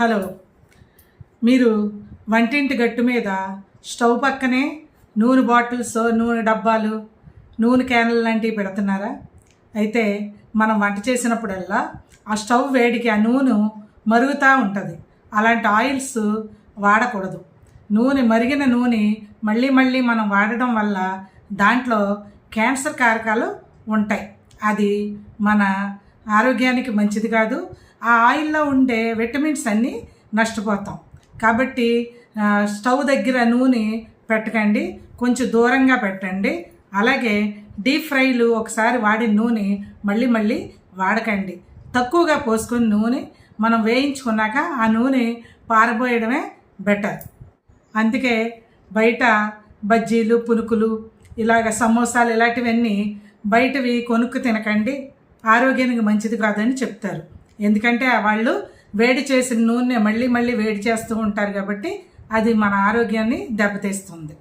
Hello. మీరు వంటింటి గట్టు మీద స్టవ్ పక్కనే నూనె బాటిల్స్ నూనె డబ్బాలు నూనె క్యాన్లు లాంటివి పెడుతున్నారా? అయితే మనం వంట చేసినప్పుడల్లా ఆ స్టవ్ వేడికి ఆ నూనె మరుగుతూ ఉంటుంది. అలాంటి ఆయిల్స్ వాడకూడదు. నూనె మరిగిన నూనె మళ్ళీ మళ్ళీ మనం వాడడం వల్ల దాంట్లో క్యాన్సర్ కారకాలు ఉంటాయి. అది మన ఆరోగ్యానికి మంచిది కాదు ఆ ఆయిల్లో ఉండే విటమిన్స్ అన్నీ నష్టపోతాం. కాబట్టి స్టవ్ దగ్గర నూనె పెట్టకండి. కొంచెం దూరంగా పెట్టండి. అలాగే డీప్ ఫ్రైలు ఒకసారి వాడిన నూనె మళ్ళీ మళ్ళీ వాడకండి. తక్కువగా పోసుకొని నూనె మనం వేయించుకున్నాక ఆ నూనె పారబోయడమే బెటర్. అందుకే బయట బజ్జీలు పునుకులు ఇలాగ సమోసాలు ఇలాంటివన్నీ బయటవి కొనుక్కు తినకండి. ఆరోగ్యానికి మంచిది కాదని చెప్తారు. ఎందుకంటే వాళ్ళు వేడి చేసిన నూనె మళ్ళీ మళ్ళీ వేడి చేస్తూ ఉంటారు కాబట్టి అది మన ఆరోగ్యాన్ని దెబ్బతీస్తుంది.